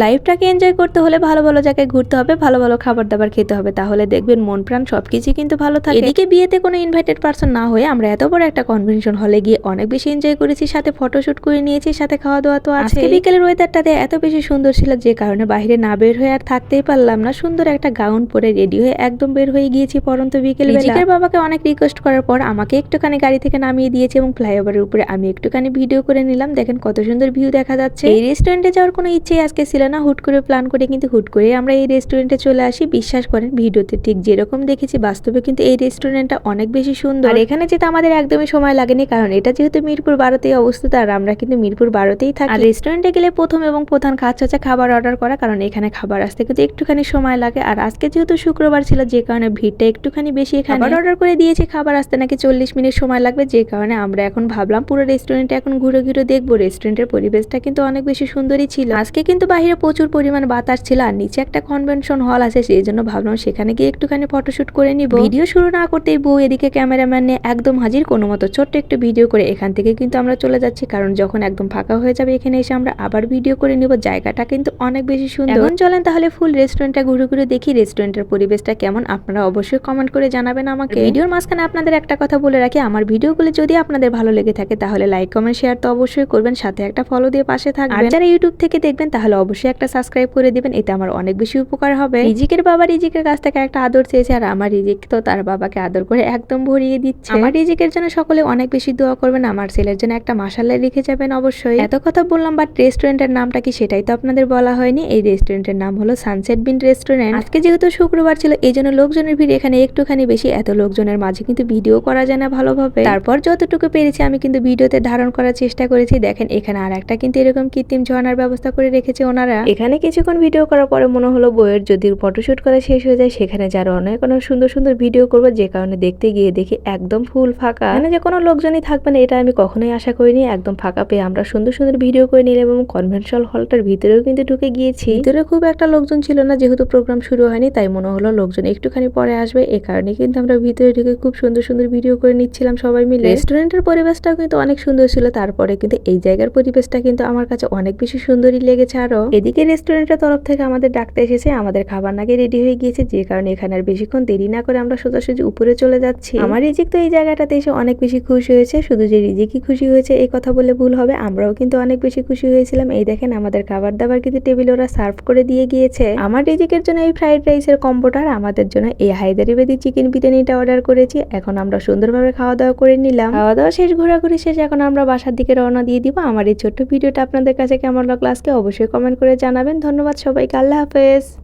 লাইফটাকে এনজয় করতে হলে ভালো ভালো জায়গায় ঘুরতে হবে ভালো ভালো খাবার দাবার খেতে হবে। তাহলে দেখবেন মন প্রাণ সবকিছুই কিন্তু ভালো থাকে। এদিকে বিয়েতে কোনো ইনভাইটেড পার্সন না হয়ে আমরা এত বড় একটা কনভেনশন হলে গিয়ে অনেক বেশি এনজয় করেছি সাথে ফটোশুট করে নিয়েছি সাথে খাওয়া দাওয়া তো আছে বিকেলের ওয়েদারটাতে এত বেশি সুন্দর ছিল যে কারণে বাইরে না বের হয়ে আর থাকতেই পারলাম না সুন্দর একটা গাউন পরে রেডি হয়ে একদম বের হয়ে গিয়েছি পরন্ত বিকেল বেলা বাবাকে অনেক রিকোয়েস্ট করার পর আমাকে একটুখানি গাড়ি থেকে নামিয়ে দিয়েছে এবং ফ্লাইওভারের উপরে আমি একটুখানি ভিডিও করে নিলাম। দেখেন কত সুন্দর ভিউ দেখা যাচ্ছে। এই রেস্টুরেন্টে যাওয়ার কোনো ইচ্ছেই আজকে ছিল না হুট করে প্ল্যান করে কিন্তু হুট করে আমরা এই রেস্টুরেন্টে চলে আসি। বিশ্বাস করেন ভিডিওতে ঠিক যেরকম দেখেছি বাস্তবে কিন্তু এই রেস্টুরেন্টটা অনেক বেশি সুন্দর। আর এখানে যেতে আমাদের একদমই সময় লাগেনি কারণ এটা যেহেতু মিরপুর বারোতেই অবস্থিত আর আমরা কিন্তু মিরপুর বারোতেই থাকি। আর রেস্টুরেন্টে গেলে প্রথম এবং প্রধান কাজ হচ্ছে খাবার অর্ডার করা কারণ এখানে খাবার আসতে কিন্তু একটুখানি সময় লাগে। আর আজকে যেহেতু শুক্রবার ছিল যে কারণে ভিড়টা একটুখানি বেশি এখানে। অর্ডার করে দিয়েছি খাবার আসতে নাকি চল্লিশ মিনিট সময় লাগবে যে কারণে আমরা এখন ভাবলাম পুরো রেস্টুরেন্টে এখন ঘুরে ঘুরে দেখব। রেস্টুরেন্টের পরিবেশটা কিন্তু অনেক বেশি সুন্দরই ছিল। আজকে কিন্তু বাইরে প্রচুর পরিমাণ বাতাস ছিল আর নিচে একটা কনভেনশন হল আছে সেই জন্য ভাবলাম সেখানে গিয়ে একটুখানি ফটোশুট করে নিব। ভিডিও শুরু না করতেই বউ এদিকে ক্যামেরাম্যান নিয়ে একদম হাজির কোনো মতো ছোট্ট একটু ভিডিও করে এখান থেকে কিন্তু আমরা চলে যাচ্ছি কারণ যখন একদম ফাঁকা হয়ে যাবে এখানে এসে আমরা আবার ভিডিও করে নিব। জায়গাটা কিন্তু অনেক বেশি সুন্দর। এখন চলেন তাহলে ফুল রেস্টুরেন্টটা ঘুরে ঘুরে দেখি রেস্টুরেন্টের পরিবেশটা কেমন আপনারা অবশ্যই কমেন্ট করে জানাবেন আমাকে। ভিডিওর মাঝখানে আপনাদের একটা কথা বলে রাখি আমার ভিডিওগুলো যদি আপনাদের ভালো লেগে থাকে তাহলে লাইক কমেন্ট শেয়ার তো অবশ্যই করবেন সাথে একটা ফলো দিয়ে পাশে থাকবেন। আর যারা ইউটিউব থেকে দেখবেন তাহলে অবশ্যই একটা সাবস্ক্রাইব করে দিবেন এতে আমার অনেক বেশি উপকার হবে। রিজিকের বাবা রিজিকের কাছ থেকে একটা আদর চেয়েছে আর আমার রিজিক তো তার বাবাকে আদর করে একদম ভরিয়ে দিচ্ছে। আমার রিজিকের জন্য সকলে অনেক বেশি দোয়া করবেন আমার ছেলের জন্য একটা মাসাল্লায় রেখে যাবেন অবশ্যই। এত কথা বললাম বাট রেস্টুরেন্টের নামটা কি সেটাই তো আপনাদের বলা হয়নি। এই রেস্টুরেন্টের নাম হলো সানসেট বিন রেস্টুরেন্ট আজকে যেহেতু শুক্রবার ছিল এই জন্য লোকজনের ভিড় এখানে একটুখানি বেশি এত লোকজনের মাঝে কিন্তু ভিডিও করা যায় না ভালোভাবে। তারপর যতটুকু পেরেছি আমি কিন্তু ভিডিওতে ধারণ করার চেষ্টা করেছি। দেখেন এখানে আর একটা কিন্তু এরকম কৃত্রিম ঝর্ণার ব্যবস্থা করে রেখেছে ওনারা। এখানে কিছুক্ষণ ভিডিও করার পরে মনে হলো বইয়ের যদি ফটোশুট করা শেষ হয়ে যায় সেখানে যারা অনেক অনেক সুন্দর সুন্দর ভিডিও করব যে কারণে দেখতে গিয়ে দেখি একদম ফুল ফাঁকা। মানে যে কোনো লোকজনই থাকবে না এটা আমি কখনোই আশা করিনি একদম ফাঁকা পেয়ে আমরা সুন্দর সুন্দর ভিডিও করে নিলাম এবং কনভেনশনাল হলটার ভিতরেও কিন্তু ঢুকে গিয়েছি। ভিতরে খুব একটা লোকজন ছিল না যেহেতু প্রোগ্রাম শুরু হয়নি তাই মনে হলো লোকজন একটুখানি পরে আসবে। এ কারণে কিন্তু আমরা ভিতরে ঢুকে খুব সুন্দর সুন্দর ভিডিও করে নিচ্ছিলাম সবাই মিলে। রেস্টুরেন্টের পরিবেশটাও কিন্তু অনেক সুন্দর ছিল তারপরে কিন্তু এই জায়গার পরিবেশটা কিন্তু আমার কাছে অনেক বেশি সুন্দরই লেগেছে আরও। এদিকে রেস্টুরেন্টের তরফ থেকে আমাদের ডাকতে এসেছে আমাদের খাবার নাকি রেডি হয়ে গিয়েছে যে কারণে এখানে আর বেশিক্ষণ দেরি না করে আমরা সোজাসুজি উপরে চলে যাচ্ছি। আমার রিজিক তো এই জায়গাটাতে এসে অনেক বেশি খুশি হয়েছে শুধু যে রিজিকই খুশি হয়েছে এই কথা বলে ভুল হবে আমরাও কিন্তু অনেক বেশি খুশি হয়েছিলাম। এই দেখেন আমাদের খাবার দাবার কিন্তু টেবিল ওরা সার্ভ করে দিয়ে গিয়েছে। আমার রিজিকের জন্য এই ফ্রাইড রাইসের কম্বোটার আমাদের জন্য এই হায়দারিবাদি চিকেন বিরিয়ানিটা অর্ডার করেছি। এখন আমরা সুন্দরভাবে খাওয়া দাওয়া করে নিলাম। খাওয়া দাওয়া শেষ ঘোরাঘুরি শেষ এখন আমরা বাসার দিকে রওনা দিয়ে দিব। আমার এই ছোট্ট ভিডিওটা আপনাদের কাছে কেমন লাগল আজকে অবশ্যই কমেন্ট করে জানাবেন। ধন্যবাদ সবাইকে। আল্লাহ হাফেজ।